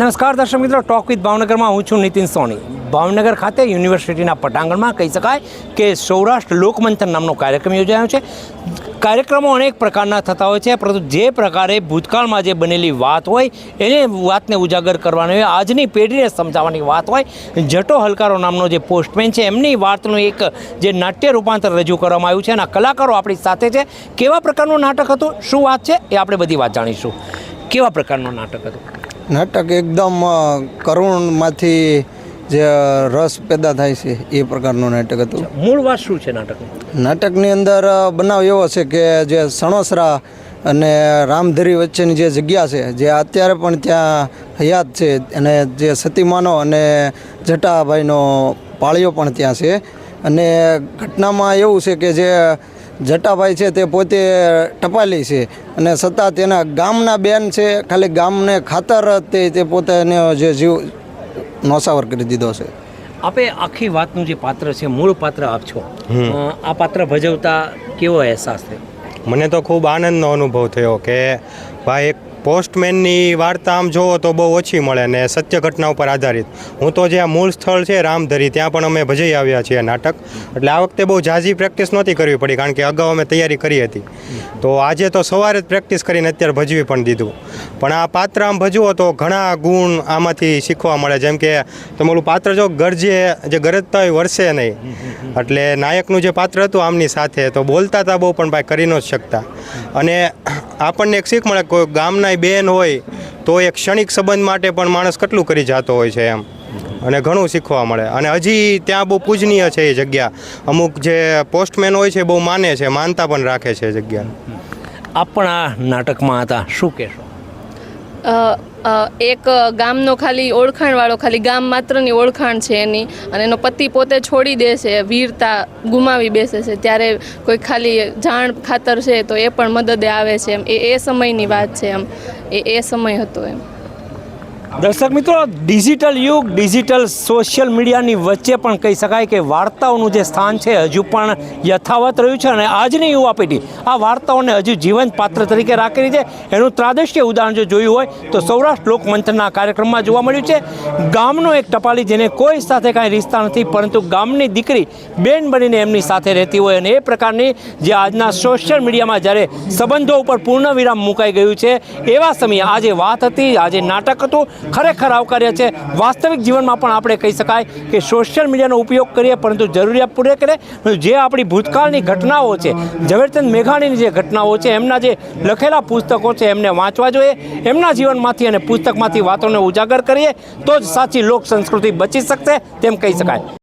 નમસ્કાર દર્શક મિત્રો ટોક વિથ ભાવનગરમાં હું છું નીતિન સોની. ભાવનગર ખાતે યુનિવર્સિટીના પટાંગણમાં કહી શકાય કે સૌરાષ્ટ્ર લોકમંથન નામનો કાર્યક્રમ યોજાયો છે. કાર્યક્રમો અનેક પ્રકારના થતા હોય છે, પરંતુ જે પ્રકારે ભૂતકાળમાં જે બનેલી વાત હોય, એને વાતને ઉજાગર કરવાની હોય, આજની પેઢીને સમજાવવાની વાત હોય, જટો હલકારો નામનો જે પોસ્ટમેન છે, એમની વાતનું એક જે નાટ્ય રૂપાંતર રજૂ કરવામાં આવ્યું છે. અને કલાકારો આપણી સાથે છે. કેવા પ્રકારનું નાટક હતું? શું વાત છે? એ આપણે બધી વાત જાણીશું. કેવા પ્રકારનું નાટક હતું? નાટક એકદમ કરુણમાંથી જે રસ પેદા થાય છે એ પ્રકારનું નાટક હતું. મૂળ વાત શું છે નાટક નાટકની અંદર બનાવ એવો છે કે જે સણોસરા અને રામધરી વચ્ચેની જે જગ્યા છે જે અત્યારે પણ ત્યાં હયાત છે અને જે સતીમાનો અને જટાભાઈનો પાળીઓ પણ ત્યાં છે. અને ઘટનામાં એવું છે કે જે જટાભાઈ છે તે પોતે ટપાલી છે અને છતાં તેના ગામના બેન છે ખાલી ગામને ખાતર તે તે પોતે જે જીવ નોસાવર કરી દીધો છે. આપે આખી વાતનું જે પાત્ર છે મૂળ પાત્ર આપ છો. આ પાત્ર ભજવતા કેવો અહેસાસ થયો? મને તો ખૂબ આનંદનો અનુભવ થયો કે ભાઈ એક પોસ્ટમેનની વાર્તા આમ જોવો તો બહુ ઓછી મળે ને સત્ય ઘટના ઉપર આધારિત. હું તો જ્યાં મૂળ સ્થળ છે, રામધરી, ત્યાં પણ અમે ભજાઈ આવ્યા છીએ નાટક. એટલે આ વખતે બહુ ઝાઝી પ્રેક્ટિસ નહોતી કરવી પડી, કારણ કે અગાઉ અમે તૈયારી કરી હતી. તો આજે તો સવારે જ પ્રેક્ટિસ કરીને અત્યારે ભજવી પણ દીધું. પણ આ પાત્ર આમ ભજવો તો ઘણા ગુણ આમાંથી શીખવા મળે, જેમ કે તમે ઓલું પાત્ર જો ગરજે, જે ગરજતા હોય વરસે નહીં. એટલે નાયકનું જે પાત્ર હતું, આમની સાથે, તો બોલતા હતા બહુ, પણ ભાઈ કરી ન શકતા. અને આપણને એક શીખ મળે, કોઈ ગામના બેન હોય, તો એક ક્ષણિક સંબંધ માટે પણ માણસ કેટલું કરી જતો હોય છે એમ. અને ઘણું શીખવા મળે. અને હજી ત્યાં બહુ પૂજનીય છે એ જગ્યા. અમુક જે પોસ્ટમેન હોય છે બહુ માને છે, માનતા પણ રાખે છે જગ્યા. આપણા નાટકમાં હતા, શું કહેશો? એક ગામનો ખાલી ઓળખાણવાળો ખાલી ગામ માત્રની ઓળખાણ છે એની અને એનો પતિ પોતે છોડી દે છે, વીરતા ગુમાવી બેસે છે. ત્યારે કોઈ ખાલી જાણ ખાતર છે તો એ પણ મદદે આવે છે એમ. એ એ સમયની વાત છે એમ. એ એ સમય હતો એમ. દર્શક મિત્રો, ડિજિટલ યુગ, ડિજિટલ સોશિયલ મીડિયાની વચ્ચે પણ કહી શકાય કે વાર્તાઓનું જે સ્થાન છે, હજુ પણ યથાવત રહ્યું છે અને આજની યુવા પેઢી આ વાર્તાઓને હજુ જીવંત પાત્ર તરીકે રાખેલી છે. એનું ત્રાદશ્ય ઉદાહરણ જો જોયું હોય, તો સૌરાષ્ટ્ર લોકમંથનના કાર્યક્રમમાં જોવા મળ્યું છે. ગામનો એક ટપાલી જેને કોઈ સાથે કાંઈ રિશ્તા નથી, પરંતુ ગામની દીકરી બેન બનીને એમની સાથે રહેતી હોય અને એ પ્રકારની જે આજના સોશિયલ મીડિયામાં જ્યારે સંબંધો ઉપર પૂર્ણ વિરામ મુકાઈ ગયું છે, એવા સમયે આજે વાત હતી, આજે નાટક હતું. ખરેખર આવકાર્ય છે. વાસ્તવિક જીવનમાં પણ આપણે કહી શકાય કે સોશિયલ મીડિયાનો ઉપયોગ કરીએ, પરંતુ જરૂરિયાત પૂરે કરે. જે આપણી ભૂતકાળની ઘટનાઓ છે, ઝવેરચંદ મેઘાણીની જે ઘટનાઓ છે, એમના જે લખેલા પુસ્તકો છે, એમને વાંચવા જોઈએ. એમના જીવનમાંથી અને પુસ્તકમાંથી વાતોને ઉજાગર કરીએ, તો જ સાચી લોક સંસ્કૃતિ બચી શકશે, તેમ કહી શકાય.